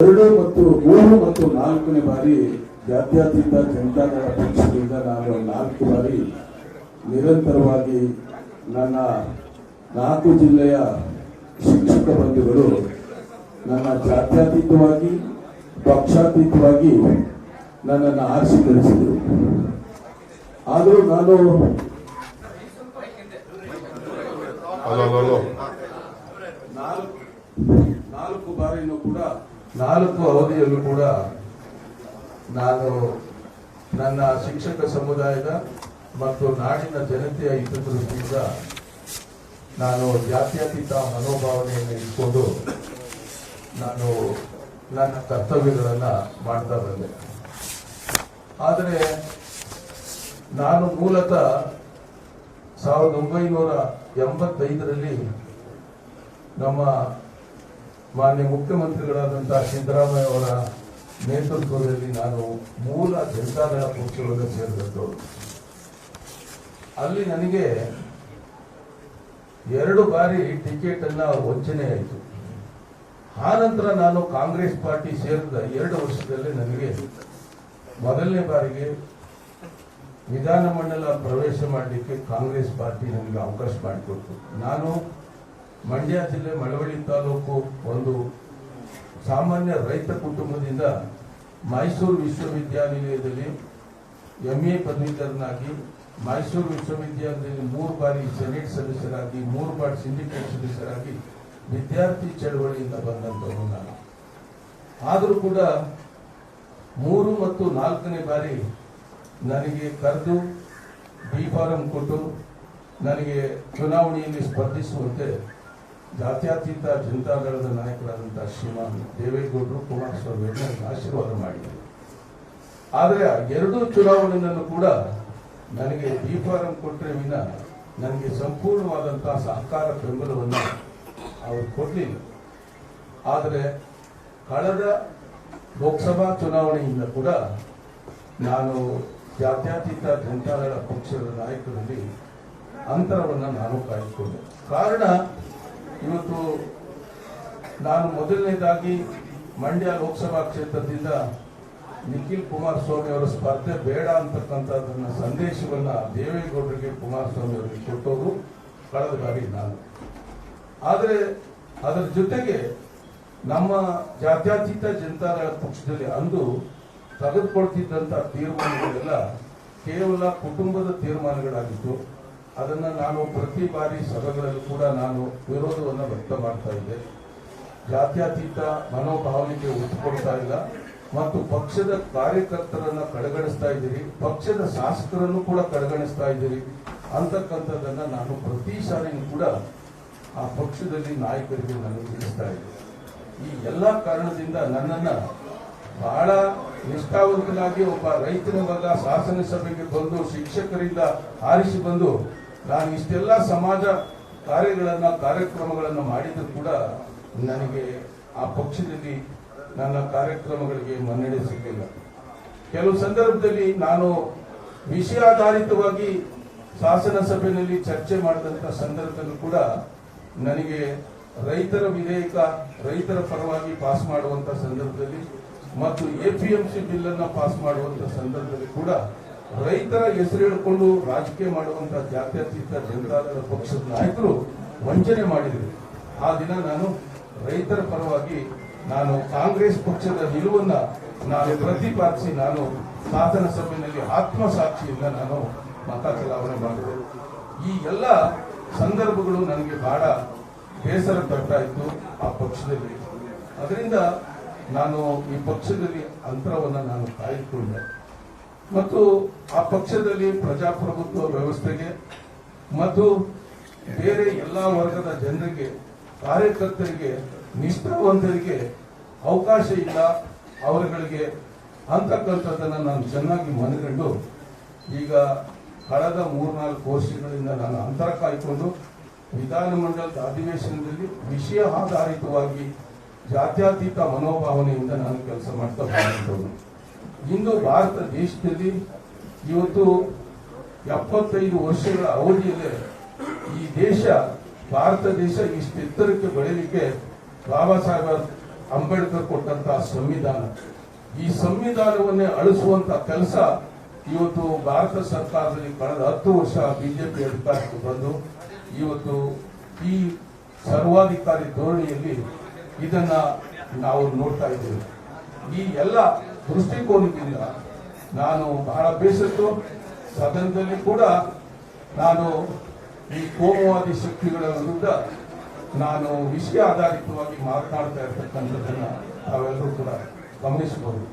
ಎರಡು ಮತ್ತು ಮೂರು ಮತ್ತು ನಾಲ್ಕನೇ ಬಾರಿ ಜಾತ್ಯತೀತ ಜನತಾದಳ ಪಕ್ಷದಿಂದ ನಾನು ನಾಲ್ಕು ಬಾರಿ ನಿರಂತರವಾಗಿ ನನ್ನ ನಾಲ್ಕು ಜಿಲ್ಲೆಯ ಶಿಕ್ಷಕ ಬಂಧುಗಳು ನನ್ನ ಜಾತ್ಯಾತೀತವಾಗಿ, ಪಕ್ಷಾತೀತವಾಗಿ ನನ್ನನ್ನು ಆರಿಸಿ ಕಳಿಸಿದರು ಆದರೂ ನಾನು ಹಲೋ ಹಲೋ ನಾಲ್ಕು ನಾಲ್ಕು ಬಾರಿನೂ ಕೂಡ ನಾಲ್ಕು ಅವಧಿಯಲ್ಲೂ ಕೂಡ ನಾನು ನನ್ನ ಶಿಕ್ಷಕ ಸಮುದಾಯದ ಮತ್ತು ನಾಡಿನ ಜನತೆಯ ಹಿತದೃಷ್ಟಿಯಿಂದ ನಾನು ಜಾತ್ಯತೀತ ಮನೋಭಾವನೆಯನ್ನು ಇಟ್ಕೊಂಡು ನಾನು ನನ್ನ ಕರ್ತವ್ಯಗಳನ್ನು ಮಾಡ್ತಾ ಬಂದೆ. ಆದರೆ ನಾನು ಮೂಲತಃ ಸಾವಿರದ ಒಂಬೈನೂರ ಎಂಬತ್ತೈದರಲ್ಲಿ ನಮ್ಮ ಮಾನ್ಯ ಮುಖ್ಯಮಂತ್ರಿಗಳಾದಂತಹ ಸಿದ್ದರಾಮಯ್ಯ ಅವರ ನೇತೃತ್ವದಲ್ಲಿ ನಾನು ಮೂಲ ಜನತಾದಳ ಪಕ್ಷವನ್ನು ಸೇರಿದವರು ಅಲ್ಲಿ ನನಗೆ ಎರಡು ಬಾರಿ ಟಿಕೆಟ್ ಅನ್ನ ವಂಚನೆ ಆಯಿತು. ಆ ನಂತರ ನಾನು ಕಾಂಗ್ರೆಸ್ ಪಾರ್ಟಿ ಸೇರಿದ ಎರಡು ವರ್ಷದಲ್ಲಿ ನನಗೆ ಮೊದಲನೇ ಬಾರಿಗೆ ವಿಧಾನಮಂಡಲ ಪ್ರವೇಶ ಮಾಡಲಿಕ್ಕೆ ಕಾಂಗ್ರೆಸ್ ಪಾರ್ಟಿ ನನಗೆ ಅವಕಾಶ ಮಾಡಿಕೊಡ್ತು ನಾನು ಮಂಡ್ಯ ಜಿಲ್ಲೆ ಮಳವಳ್ಳಿ ತಾಲೂಕು ಒಂದು ಸಾಮಾನ್ಯ ರೈತ ಕುಟುಂಬದಿಂದ ಮೈಸೂರು ವಿಶ್ವವಿದ್ಯಾನಿಲಯದಲ್ಲಿ ಎಂ ಎ ಪದವೀಧರನಾಗಿ ಮೈಸೂರು ವಿಶ್ವವಿದ್ಯಾಲಯದಲ್ಲಿ ಮೂರು ಬಾರಿ ಸೆನೆಟ್ ಸದಸ್ಯರಾಗಿ, ಮೂರು ಬಾರಿ ಸಿಂಡಿಕೇಟ್ ಸದಸ್ಯರಾಗಿ ವಿದ್ಯಾರ್ಥಿ ಚಳವಳಿಯಿಂದ ಬಂದಂತವರು ನಾನು ಆದರೂ ಕೂಡ ಮೂರು ಮತ್ತು ನಾಲ್ಕನೇ ಬಾರಿ ನನಗೆ ಕರೆದು ಬಿ ಫಾರಂ ಕೊಟ್ಟು ನನಗೆ ಚುನಾವಣೆಯಲ್ಲಿ ಸ್ಪರ್ಧಿಸುವಂತೆ ಜಾತ್ಯತೀತ ಜನತಾದಳದ ನಾಯಕರಾದಂತಹ ಶ್ರೀಮಾನ್ ದೇವೇಗೌಡರು ಕುಮಾರಸ್ವಾಮಿ ಅವರು ಆಶೀರ್ವಾದ ಮಾಡಿದರು. ಆದರೆ ಆ ಎರಡೂ ಚುನಾವಣೆಯನ್ನು ಕೂಡ ನನಗೆ ಬಿ ಫಾರಂ ಕೊಟ್ಟರೆ ವಿನ ನನಗೆ ಸಂಪೂರ್ಣವಾದಂತಹ ಸಹಕಾರ ಬೆಂಬಲವನ್ನು ಅವರು ಕೊಡಲಿಲ್ಲ. ಆದರೆ ಕಳೆದ ಲೋಕಸಭಾ ಚುನಾವಣೆಯಿಂದ ಕೂಡ ನಾನು ಜಾತ್ಯತೀತ ಜನತಾದಳ ಪಕ್ಷದ ನಾಯಕರಲ್ಲಿ ಅಂತರವನ್ನು ನಾನು ಕಾಯ್ದುಕೊಂಡೆ. ಕಾರಣ ಇವತ್ತು ನಾನು ಮೊದಲನೇದಾಗಿ ಮಂಡ್ಯ ಲೋಕಸಭಾ ಕ್ಷೇತ್ರದಿಂದ ನಿಖಿಲ್ ಕುಮಾರಸ್ವಾಮಿ ಅವರ ಸ್ಪರ್ಧೆ ಬೇಡ ಅಂತಕ್ಕಂಥದ್ದನ್ನ ಸಂದೇಶವನ್ನ ದೇವೇಗೌಡರಿಗೆ ಕುಮಾರಸ್ವಾಮಿ ಅವರಿಗೆ ಕೊಟ್ಟವರು ಕಳೆದ ಬಾರಿ ನಾನು. ಆದರೆ ಅದರ ಜೊತೆಗೆ ನಮ್ಮ ಜಾತ್ಯತೀತ ಜನತಾದಳ ಪಕ್ಷದಲ್ಲಿ ಅಂದು ತೆಗೆದುಕೊಳ್ತಿದ್ದಂಥ ತೀರ್ಮಾನಗಳೆಲ್ಲ ಕೇವಲ ಕುಟುಂಬದ ತೀರ್ಮಾನಗಳಾಗಿತ್ತು ಅದನ್ನ ನಾನು ಪ್ರತಿ ಬಾರಿ ಸಭೆಗಳಲ್ಲಿ ಕೂಡ ನಾನು ವಿರೋಧವನ್ನು ವ್ಯಕ್ತ ಮಾಡ್ತಾ ಇದ್ದೆ. ಜಾತ್ಯತೀತ ಮನೋಭಾವನೆಗೆ ಒತ್ತು ಇಲ್ಲ. ಮತ್ತು ಪಕ್ಷದ ಕಾರ್ಯಕರ್ತರನ್ನ ಕಡೆಗಣಿಸ್ತಾ ಇದ್ದೀರಿ. ಪಕ್ಷದ ಶಾಸಕರನ್ನು ಕೂಡ ಕಡೆಗಣಿಸ್ತಾ ಇದ್ದೀರಿ. ಅಂತಕ್ಕಂಥದ್ದನ್ನ ನಾನು ಪ್ರತಿ ಸಾರಿನೂ ಕೂಡ ಆ ಪಕ್ಷದಲ್ಲಿ ನಾಯಕರಿಗೆ ನಾನು ತಿಳಿಸ್ತಾ ಇದ್ದೆ ಈ ಎಲ್ಲ ಕಾರಣದಿಂದ ನನ್ನನ್ನ ಬಹಳ ನಿಷ್ಠಾವಂತನಾಗಿ ಒಬ್ಬ ರೈತನ ಮಗ ಶಾಸನಸಭೆಗೆ ಬಂದು ಶಿಕ್ಷಕರಿಂದ ಆರಿಸಿ ಬಂದು ನಾನು ಇಷ್ಟೆಲ್ಲ ಸಮಾಜ ಕಾರ್ಯಗಳನ್ನ, ಕಾರ್ಯಕ್ರಮಗಳನ್ನು ಮಾಡಿದ್ರು ಕೂಡ ನನಗೆ ಆ ಪಕ್ಷದಲ್ಲಿ ನನ್ನ ಕಾರ್ಯಕ್ರಮಗಳಿಗೆ ಮನ್ನಣೆ ಸಿಗಲಿಲ್ಲ. ಕೆಲವು ಸಂದರ್ಭದಲ್ಲಿ ನಾನು ವಿಷಯಾಧಾರಿತವಾಗಿ ಶಾಸನ ಸಭೆಯಲ್ಲಿ ಚರ್ಚೆ ಮಾಡಿದಂತ ಸಂದರ್ಭದಲ್ಲಿ ಕೂಡ ನನಗೆ ರೈತರ ವಿಧೇಯಕ, ರೈತರ ಪರವಾಗಿ ಪಾಸ್ ಮಾಡುವಂತ ಸಂದರ್ಭದಲ್ಲಿ ಮತ್ತು ಎಪಿಎಂಸಿ ಬಿಲ್ ಅನ್ನ ಪಾಸ್ ಮಾಡುವಂತ ಸಂದರ್ಭದಲ್ಲಿ ಕೂಡ ರೈತರ ಹೆಸರು ಹೇಳಿಕೊಂಡು ರಾಜಕೀಯ ಮಾಡುವಂತಹ ಜಾತ್ಯತೀತ ಜನತಾದಳ ಪಕ್ಷದ ನಾಯಕರು ವಂಚನೆ ಮಾಡಿದರು. ಆ ದಿನ ನಾನು ರೈತರ ಪರವಾಗಿ ನಾನು ಕಾಂಗ್ರೆಸ್ ಪಕ್ಷದ ನಿಲುವನ್ನ ನಾನು ಪ್ರತಿಪಾದಿಸಿ ನಾನು ಶಾಸನ ಸಭೆಯಲ್ಲಿ ಆತ್ಮಸಾಕ್ಷಿಯಿಂದ ನಾನು ಮತ ಚಲಾವಣೆ ಮಾಡಿದೆ. ಈ ಎಲ್ಲ ಸಂದರ್ಭಗಳು ನನಗೆ ಬಹಳ ಬೇಸರ ಇತ್ತು ಆ ಪಕ್ಷದಲ್ಲಿ. ಅದರಿಂದ ನಾನು ಈ ಪಕ್ಷದಲ್ಲಿ ಅಂತರವನ್ನು ನಾನು ಕಾಯ್ದುಕೊಂಡೆ. ಮತ್ತು ಆ ಪಕ್ಷದಲ್ಲಿ ಪ್ರಜಾಪ್ರಭುತ್ವ ವ್ಯವಸ್ಥೆಗೆ ಮತ್ತು ಬೇರೆ ಎಲ್ಲಾ ವರ್ಗದ ಜನರಿಗೆ, ಕಾರ್ಯಕರ್ತರಿಗೆ ನಿಷ್ಠಾವಂತರಿಗೆ ಅವಕಾಶ ಇಲ್ಲ. ಅವರುಗಳಿಗೆ ಅಂತಕ್ಕಂಥದ್ದನ್ನು ನಾನು ಚೆನ್ನಾಗಿ ಮನಗಂಡು ಈಗ ಕಳೆದ ಮೂರ್ನಾಲ್ಕು ವರ್ಷಗಳಿಂದ ನಾನು ಅಂತರ ಕಾಯ್ಕೊಂಡು ವಿಧಾನಮಂಡಲದ ಅಧಿವೇಶನದಲ್ಲಿ ವಿಷಯ ಆಧಾರಿತವಾಗಿ ಜಾತ್ಯತೀತ ಮನೋಭಾವನೆಯಿಂದ ನಾನು ಕೆಲಸ ಮಾಡ್ತಾ ಇಂದು ಭಾರತ ದೇಶದಲ್ಲಿ ಇವತ್ತು ಎಪ್ಪತ್ತೈದು ವರ್ಷಗಳ ಅವಧಿಯಲ್ಲಿ ಈ ದೇಶ, ಭಾರತ ದೇಶ ಇಷ್ಟು ಎತ್ತರಕ್ಕೆ ಬೆಳೀಲಿಕ್ಕೆ ಬಾಬಾ ಸಾಹೇಬ್ ಅಂಬೇಡ್ಕರ್ ಕೊಟ್ಟಂತಹ ಸಂವಿಧಾನ. ಈ ಸಂವಿಧಾನವನ್ನೇ ಅಳಿಸುವಂತ ಕೆಲಸ ಇವತ್ತು ಭಾರತ ಸರ್ಕಾರದಲ್ಲಿ ಕಳೆದ ಹತ್ತು ವರ್ಷ ಬಿಜೆಪಿ ಅಧಿಕಾರಕ್ಕೆ ಬಂದು ಇವತ್ತು ಈ ಸರ್ವಾಧಿಕಾರಿ ಧೋರಣೆಯಲ್ಲಿ ಇದನ್ನ ನಾವು ನೋಡ್ತಾ ಇದ್ದೇವೆ. ಈ ಎಲ್ಲ ದೃಷ್ಟಿಕೋನದಿಂದ ನಾನು ಬಹಳ ಬೇಸತ್ತು, ಸದನದಲ್ಲಿ ಕೂಡ ನಾನು ಈ ಕೋಮುವಾದಿ ಶಕ್ತಿಗಳ ವಿರುದ್ಧ ನಾನು ವಿಷಯ ಆಧಾರಿತವಾಗಿ ಮಾತನಾಡ್ತಾ ಇರ್ತಕ್ಕಂಥದ್ದನ್ನು ತಾವೆಲ್ಲರೂ ಕೂಡ ಗಮನಿಸಬಹುದು.